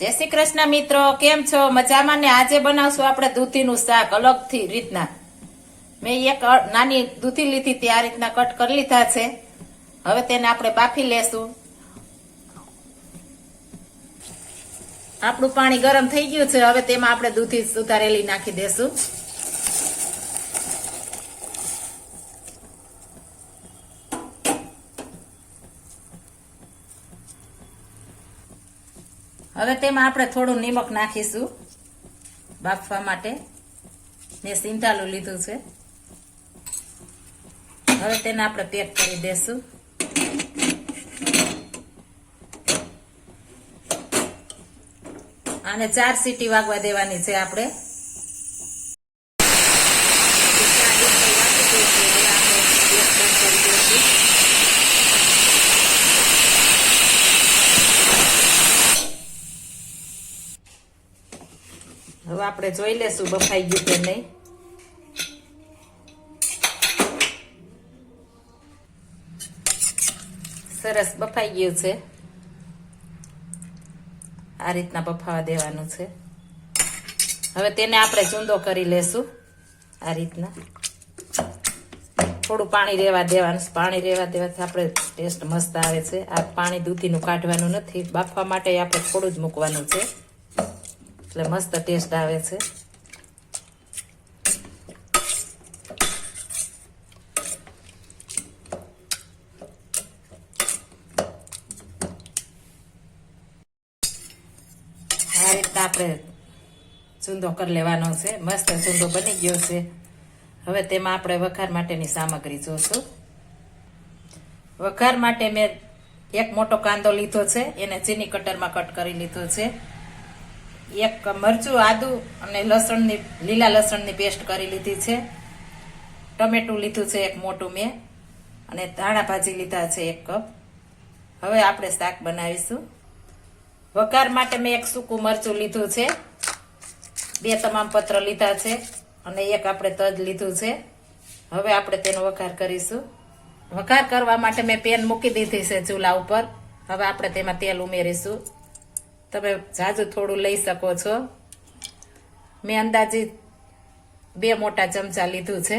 જય શ્રી કૃષ્ણ મિત્રો, કેમ છો? મજામાં ને? આજે બનાવશું આપણે દૂધીનું શાક, અલગથી રીતના. મેં એક નાની દૂધી લીધી તે આ રીતના કટ કરી લીધા છે. હવે તેને આપણે બાફી લેશું. આપણું પાણી ગરમ થઈ ગયું છે, હવે તેમાં આપણે દૂધી સુધારેલી નાખી દેશું. હવે તેમાં આપણે થોડું નિમક નાખીશું બાફવા માટે. મેં સિંધાલું લીધું છે. હવે તેને આપણે પેક કરી દેશું. આને ચાર સીટી વાગવા દેવાની છે આપણે. આપણે જોઈ લેશું, બફાઈ ગયું કે નહીં. સરસ બફાઈ ગયું છે. આ રીતના બફાવા દેવાનું છે. હવે તેને આપણે ચૂંદો કરી લેશું, આ રીતના. થોડું પાણી રેવા દેવાનું પાણી રેવા દેવાથી આપણે ટેસ્ટ મસ્ત આવે છે. આ પાણી દૂધીનું કાઢવાનું નથી. બાફવા માટે આપણે થોડું જ મૂકવાનું છે. એટલે મસ્ત ટેસ્ટ આવે છે. આ રીતના આપણે ચૂંદો કરી લેવાનો છે. મસ્ત ચૂંદો બની ગયો છે. હવે તેમાં આપણે વઘાર માટેની સામગ્રી જોશું. વઘાર માટે મેં એક મોટો કાંદો લીધો છે. એને ચીની કટરમાં કટ કરી લીધો છે. એક મરચું, આદું અને લસણની, લીલા લસણની પેસ્ટ કરી લીધી છે. ટમેટું લીધું છે એક મોટું મેં અને ધાણા ભાજી લીધા છે એક કપ. હવે આપણે શાક બનાવીશું. વઘાર માટે મેં એક સૂકું મરચું લીધું છે. બે તમામ પત્ર લીધા છે અને એક આપણે તજ લીધું છે. હવે આપણે તેનો વઘાર કરીશું. વઘાર કરવા માટે મેં પેન મૂકી દીધી છે ચૂલા ઉપર. હવે આપણે તેમાં તેલ ઉમેરીશું. તમે જાજુ થોડું લઈ શકો છો. મેં અંદાજિત બે મોટા ચમચા લીધું છે.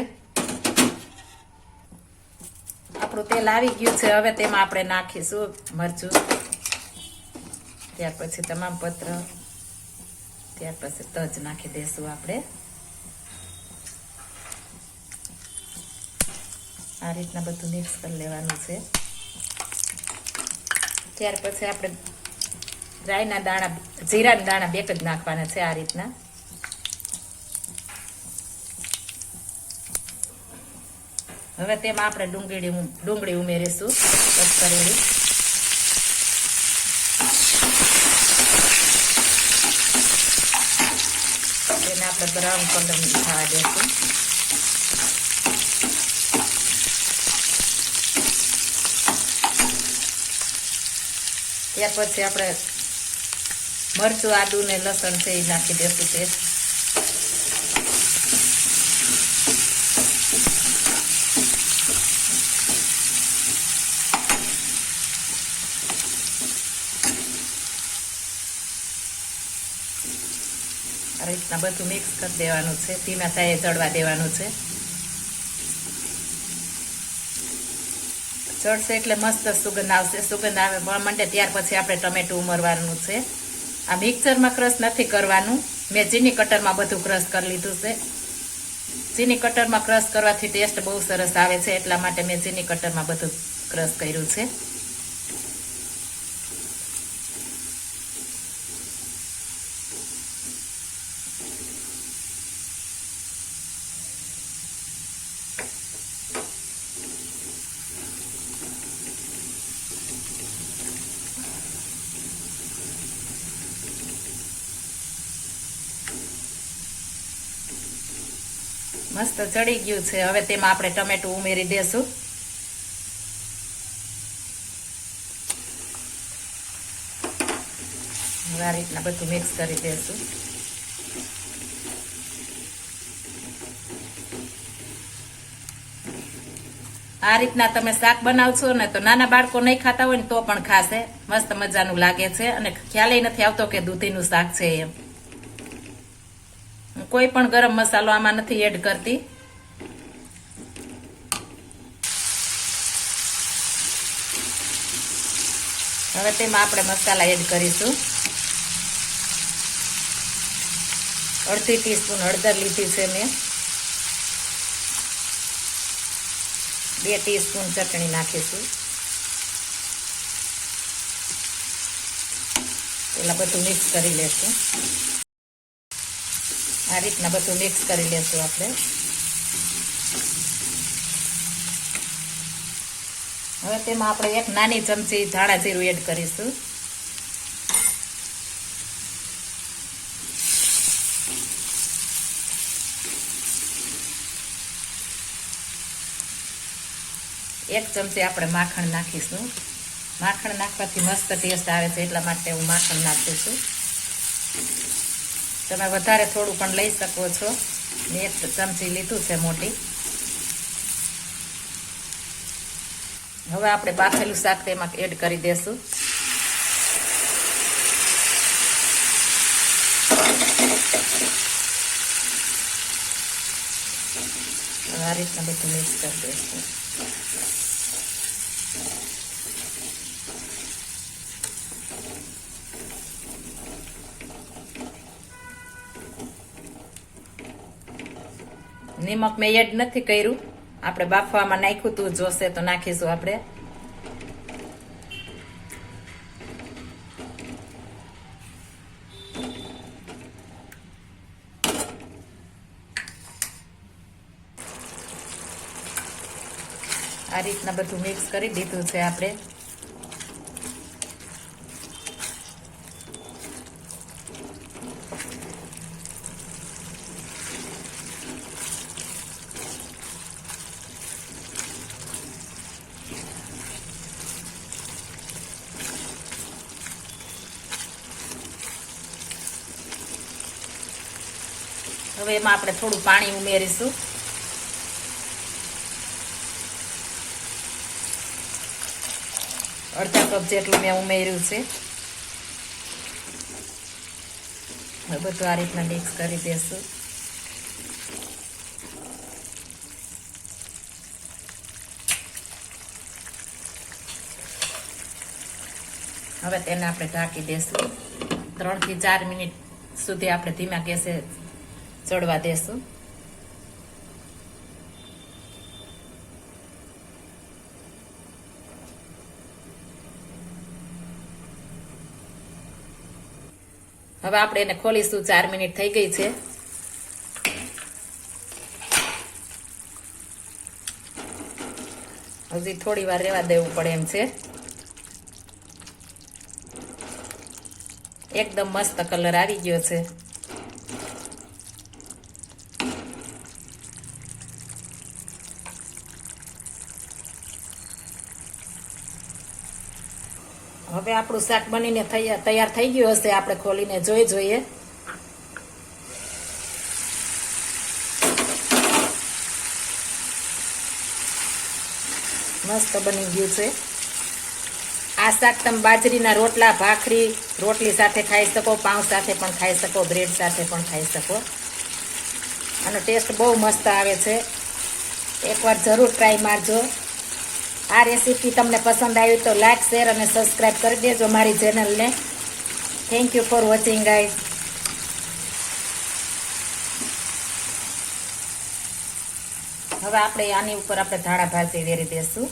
આપણું તેલ આવી ગયું છે, હવે તેમાં આપણે નાખીશું મરચું. ત્યાર પછી તમામ પત્ર, ત્યાર પછી તજ નાખી દેશું આપણે. આ રીતના બધું મિક્સ કરી લેવાનું છે. ત્યાર પછી આપણે રાઈના દાણા જીરાના દાણા બે જ નાખવાના છે આ રીતના. હવે તેમાં આપણે ડુંગળી ડુંગળી ઉમેરીશું. કટ કરેલી. આપણે બ્રાઉન કલર થવા દેશું. ત્યાર પછી આપણે મરચું, આદુ ને લસણ છે એ નાખી દેશું તે રીતના બધું મિક્સ કરી દેવાનું છે. ધીમા થાય ચડવા દેવાનું છે. ચડશે એટલે મસ્ત સુગંધ આવશે. સુગંધ આવે મંડે ત્યાર પછી આપણે ટમેટું ઉમરવાનું છે. આ મિક્સરમાં ક્રશ નથી કરવાનું. મેં ચીની કટરમાં બધું ક્રશ કરી લીધું છે. ચીની કટરમાં ક્રશ કરવાથી ટેસ્ટ બહુ સરસ આવે છે, એટલા માટે મેં ચીની કટરમાં બધું ક્રશ કર્યું છે. મસ્ત ચડી ગયું છે. હવે તેમાં આપણે ટમેટું ઉમેરી દેશું. આ રીતના બધું મિક્સ કરી દેશું. આ રીતના તમે શાક બનાવશો ને તો નાના બાળકો નહીં ખાતા હોય ને તો પણ ખાશે. મસ્ત મજાનું લાગે છે અને ખ્યાલ નથી આવતો કે દૂધીનું શાક છે એમ. કોઈ પણ ગરમ મસાલો આમાં નથી એડ કરતી. હવે તેમાં આપણે મસાલા એડ કરીશું. અડધી ટીસ્પૂન હળદર લીધી છે મેં. બે ટીસ્પૂન ચટણી નાખીશું. પેલા બધું મિક્સ કરી લેશું. આ રીતના બધું મિક્સ કરી લેશું આપણે. હવે તેમાં આપણે એક નાની ચમચી ધાણા જીરું એડ કરીશું. એક ચમચી આપણે માખણ નાખીશું. માખણ નાખવાથી મસ્ત ટેસ્ટ આવે છે, એટલા માટે હું માખણ નાખું છું. તમે વધારે થોડું પણ લઈ શકો છો. એક ચમચી લીધું છે મોટી. હવે આપણે બાફેલું શાક તેમાં એડ કરી દેશું. આ રીતના બધું મિક્સ કરી દઈશું નિમક મેં એડ નથી કર્યું. આપણે બાફવામાં નાખ્યું તું, જોશે તો નાખીશું આપણે. આ રીતના બધું મિક્સ કરી દીધું છે આપણે. હવે એમાં આપણે થોડું પાણી ઉમેરીશું. અડધા કપ જેટલું મેં ઉમેર્યું છે. બધું આ રીતના મિક્સ કરી દેશું. હવે તેને આપણે ઢાંકી દેશું. ત્રણથી ચાર મિનિટ સુધી આપણે ધીમા ગેસે ચડવા દેશું. હવે આપણે એને ખોલીશું, ચાર મિનિટ થઈ ગઈ છે. હજી થોડી વાર રહેવા દેવું પડે એમ છે. એકદમ મસ્ત કલર આવી ગયો છે. હવે આપણું શાક બનીને તૈયાર થઈ ગયું હશે. આપણે ખોલીને જોઈ જોઈએ. મસ્ત બની ગયું છે. આ શાક તમે બાજરીના રોટલા, ભાખરી, રોટલી સાથે ખાઈ શકો, પાઉં સાથે પણ ખાઈ શકો, બ્રેડ સાથે પણ ખાઈ શકો. અને ટેસ્ટ બહુ મસ્ત આવે છે. એકવાર જરૂર ટ્રાય મારજો. આ રેસીપી તમને પસંદ આવી તો લાઇક શેર અને સબસ્ક્રાઈબ કરી દેજો મારી ચેનલને. Thank you for watching guys હવે આપણે આની ઉપર આપણે ધાણા ભાજી વેરી દેશું.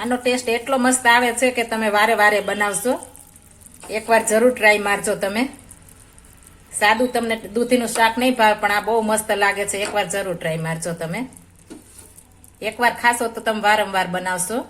આનો ટેસ્ટ એટલો મસ્ત આવે છે કે તમે વારે વારે બનાવશો. એકવાર જરૂર ટ્રાય મારજો તમે. સાદું તમને દૂધીનું શાક નહીં ભાવે, પણ આ બહુ મસ્ત લાગે છે. એકવાર જરૂર ટ્રાય મારજો તમે. એકવાર ખાશો તો તમે વારંવાર બનાવશો.